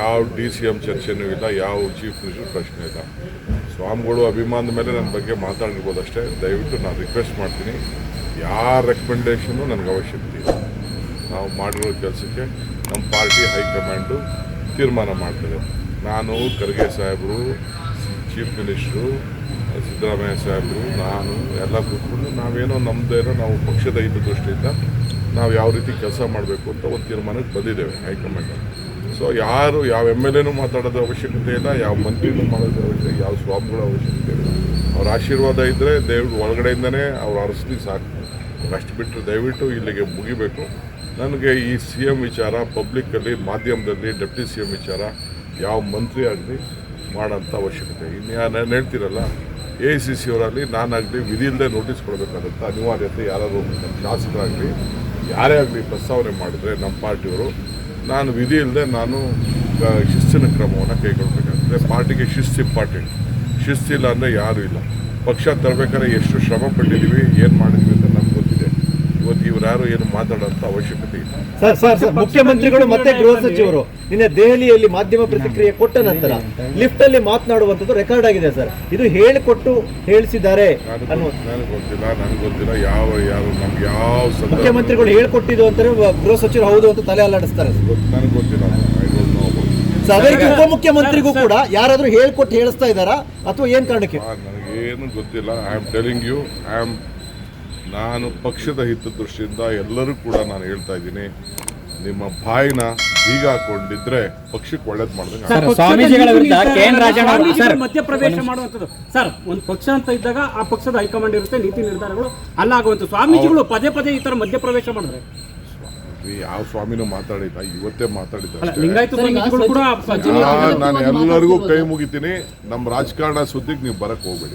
ಯಾವ D C M ಚರ್ಚೆನೂ ಇಲ್ಲ, ಯಾವ ಚೀಫ್ ಮಿನಿಸ್ಟರ್ ಪ್ರಶ್ನೆ ಇಲ್ಲ. ಸ್ವಾಮಿಗಳು ಅಭಿಮಾನದ ಮೇಲೆ ನನ್ನ ಬಗ್ಗೆ ಮಾತಾಡಿರ್ಬೋದು ಅಷ್ಟೇ ದಯವಿಟ್ಟು ನಾನು ರಿಕ್ವೆಸ್ಟ್ ಮಾಡ್ತೀನಿ ಯಾರ ರೆಕಮೆಂಡೇಷನು ನನಗೆ ಅವಶ್ಯಕತೆ ಇಲ್ಲ. ನಾವು ಮಾಡಿರೋ ಕೆಲಸಕ್ಕೆ ನಮ್ಮ ಪಾರ್ಟಿ ಹೈಕಮಾಂಡು ತೀರ್ಮಾನ ಮಾಡ್ತದೆ. ನಾನು ಖರ್ಗೆ ಸಾಹೇಬರು, ಚೀಫ್ ಮಿನಿಸ್ಟ್ರು, ಸಿದ್ದರಾಮಯ್ಯ ಸಾಹೇಬರು, ನಾನು ಎಲ್ಲ ಕೂತ್ಕೊಂಡು ನಾವೇನೋ ನಮ್ಮದೇನೋ ನಾವು ಪಕ್ಷದ ಹಿತದೃಷ್ಟಿಯಿಂದ ನಾವು ಯಾವ ರೀತಿ ಕೆಲಸ ಮಾಡಬೇಕು ಅಂತ ಒಂದು ತೀರ್ಮಾನಕ್ಕೆ ಬಂದಿದ್ದೇವೆ ಹೈಕಮಾಂಡ್ ಸೊ ಯಾರು ಯಾವ ಎಂ ಎಲ್ ಎನೂ ಮಾತಾಡೋದ ಅವಶ್ಯಕತೆ ಇಲ್ಲ, ಯಾವ ಮಂತ್ರಿನೂ ಮಾಡೋದು ಅವಶ್ಯಕತೆ ಯಾವ ಸ್ವಾಮಿಗಳ ಅವಶ್ಯಕತೆ ಇಲ್ಲ. ಅವ್ರ ಆಶೀರ್ವಾದ ಇದ್ದರೆ ದೇವ್ರ ಒಳಗಡೆಯಿಂದನೇ ಅವ್ರ ಅರಸ್ಲಿ ಸಾಕು. ಅಷ್ಟು ಬಿಟ್ಟರೆ ದಯವಿಟ್ಟು ಇಲ್ಲಿಗೆ ಮುಗಿಬೇಕು. ನನಗೆ ಈ ಸಿ ಎಂ ವಿಚಾರ ಪಬ್ಲಿಕ್ಕಲ್ಲಿ ಮಾಧ್ಯಮದಲ್ಲಿ ಡೆಪ್ಟಿ ಸಿ ಎಂ ವಿಚಾರ ಯಾವ ಮಂತ್ರಿ ಆಗಲಿ ಮಾಡೋಂಥ ಅವಶ್ಯಕತೆ. ಇನ್ನು ನಾನು ಹೇಳ್ತೀರಲ್ಲ ಎ ಐ ಸಿ ಸಿ ಅವರಲ್ಲಿ ನಾನಾಗಲಿ ವಿಧಿ ಇಲ್ಲದೆ ನೋಟಿಸ್ ಕೊಡಬೇಕಾದಂಥ ಅನಿವಾರ್ಯತೆ ಯಾರಾದರೂ ಶಾಸಕರಾಗಲಿ, ಯಾರೇ ಆಗಲಿ ಪ್ರಸ್ತಾವನೆ ಮಾಡಿದರೆ ನಮ್ಮ ಪಾರ್ಟಿಯವರು ನಾನು ವಿಧಿ ಇಲ್ಲದೆ ನಾನು ಶಿಸ್ತಿನ ಕ್ರಮವನ್ನು ಕೈಗೊಳ್ಬೇಕಾಗ್ತದೆ. ಪಾರ್ಟಿಗೆ ಶಿಸ್ತು ಇಂಪಾರ್ಟೆಂಟ್. ಶಿಸ್ತಿಲ್ಲ ಅಂದರೆ ಯಾರೂ ಇಲ್ಲ. ಪಕ್ಷ ತರಬೇಕಾದ್ರೆ ಎಷ್ಟು ಶ್ರಮ ಪಟ್ಟಿದ್ದೀವಿ, ಏನು ಮಾಡಿದ್ವಿ ಅಂತ ಇವತ್ತು ಇವ್ರು ಯಾರು ಏನು ಮಾತಾಡೋಂಥ ಅವಶ್ಯಕತೆ ಇಲ್ಲ. ಸರ್ ಸರ್ ಸರ್ ಮುಖ್ಯಮಂತ್ರಿಗಳು ಮತ್ತೆ ಗೃಹ ಸಚಿವರು ನಿನ್ನೆ ದೆಹಲಿಯಲ್ಲಿ ಮಾಧ್ಯಮ ಪ್ರತಿಕ್ರಿಯೆ ಕೊಟ್ಟ ನಂತರ ಲಿಫ್ಟ್ ಅಲ್ಲಿ ಮಾತನಾಡುವಂತದ್ದು ರೆಕಾರ್ಡ್ ಆಗಿದೆ ಸರ್. ಇದು ಹೇಳಿಕೊಟ್ಟು ಹೇಳಿಸಿದ್ದಾರೆ ನನಗೆ ನನಗೆ ಗೊತ್ತಿಲ್ಲ ನನಗೆ ಗೊತ್ತಿಲ್ಲ ಯಾವ ಯಾರು ನಮ್ಗೆ ಯಾವ ಸಂದರ್ಭ ಮುಖ್ಯಮಂತ್ರಿಗಳು ಹೇಳ್ಕೊಟ್ಟಿದ್ದು ಅಂತಾರೆ ಗೃಹ ಸಚಿವರು ಹೌದು ಅಂತ ತಲೆ ಅಲ್ಲಾಡಿಸ್ತಾರೆ. ನನಗೆ ಗೊತ್ತಿಲ್ಲ ಸೊ ಅದೇ ರೀತಿ ಉಪಮುಖ್ಯಮಂತ್ರಿಗೂ ಕೂಡ ಯಾರಾದ್ರೂ ಹೇಳ್ಕೊಟ್ಟು ಹೇಳಿಸ್ತಾ ಇದಾರಾ ಅಥವಾ ಏನ್ ಕಾರಣಕ್ಕೆ? ಏನು ಗೊತ್ತಿಲ್ಲ I am telling you I am ನಾನು ಪಕ್ಷದ ಹಿತದೃಷ್ಟಿಯಿಂದ ಎಲ್ಲರೂ ಕೂಡ ನಾನು ಹೇಳ್ತಾ ಇದ್ದೀನಿ ನಿಮ್ಮ ಬಾಯಿನ ಬೀಗ ಹಾಕೊಂಡಿದ್ರೆ ಪಕ್ಷಕ್ಕೆ ಒಳ್ಳೇದು ಮಾಡಿದ್ರೆ ಸ್ವಾಮೀಜಿಗಳ ವಿರುದ್ಧ ಪಕ್ಷದ ಕೆ ಎನ್ ರಾಜಣ್ಣ ಅವರು- ಸರ್, ಮಧ್ಯಪ್ರವೇಶ ಮಾಡುವಂಥದ್ದು. ಸರ್ ಒಂದು ಪಕ್ಷ ಅಂತ ಇದ್ದಾಗ ಆ ಪಕ್ಷದ ಹೈಕಮಾಂಡ್ ಇರುತ್ತೆ ನೀತಿ ನಿರ್ಧಾರಗಳು ಅಲ್ಲಾಗುವಂತ ಸ್ವಾಮೀಜಿಗಳು ಪದೇ ಪದೇ ಈ ತರ ಮಧ್ಯಪ್ರವೇಶ ಮಾಡಿದ್ರೆ. ಯಾವ ಸ್ವಾಮಿನೂ ಮಾತಾಡಿಲ್ಲ ಇವತ್ತೇ ಅಲ್ಲ ಲಿಂಗಾಯತ ಸ್ವಾಮೀಜಿಗಳು ಕೂಡ ನಾನು ಎಲ್ಲರಿಗೂ ಕೈ ಮುಗಿತೀನಿ ನಮ್ಮ ರಾಜಕಾರಣ ಸುದ್ದಿಗೆ ನೀವು ಬರಕ್ ಹೋಗ್ಬೇಡಿ.